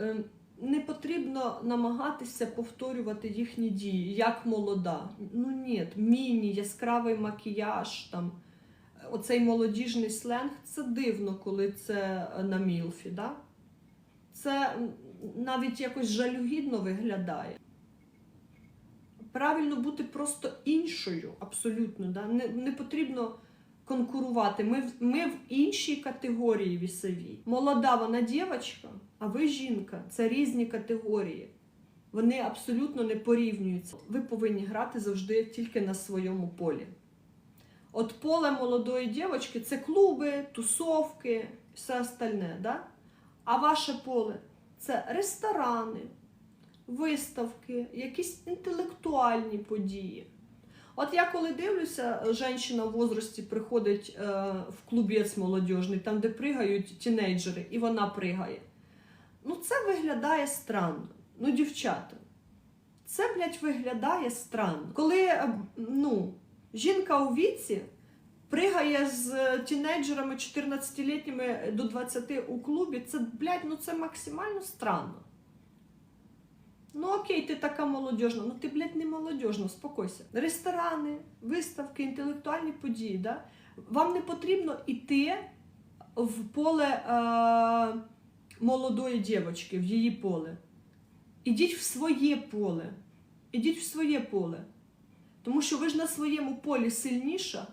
е, не потрібно намагатися повторювати їхні дії, як молода. Ну ні, міні, яскравий макіяж, там, оцей молодіжний сленг це дивно, коли це на мілфі. Да? Це навіть якось жалюгідно виглядає. Правильно бути просто іншою, абсолютно. Да? Не, не потрібно конкурувати. Ми, ми в іншій категорії вісовій. Молода вона дівчинка, а ви жінка. Це різні категорії. Вони абсолютно не порівнюються. Ви повинні грати завжди тільки на своєму полі. От поле молодої дівчинки це клуби, тусовки, все остальне. Да? А ваше поле це ресторани, виставки, якісь інтелектуальні події. От я коли дивлюся, жінка в возрасті приходить е, в клубець молодіжний, там, де пригають тінейджери, і вона пригає. Ну, це виглядає странно. Ну, дівчата, це, блядь, виглядає странно. Коли е, ну, жінка у віці пригає з тінейджерами 14-літніми до 20 у клубі, це, блядь, ну це максимально странно. Окей, ти така молодіжна, ну ти, блядь, не молодіжна, спокойся. Ресторани, виставки, інтелектуальні події, да? Вам не потрібно йти в поле е- молодої дівчинки, в її поле. Ідіть в своє поле. Ідіть в своє поле. Тому що ви ж на своєму полі сильніша,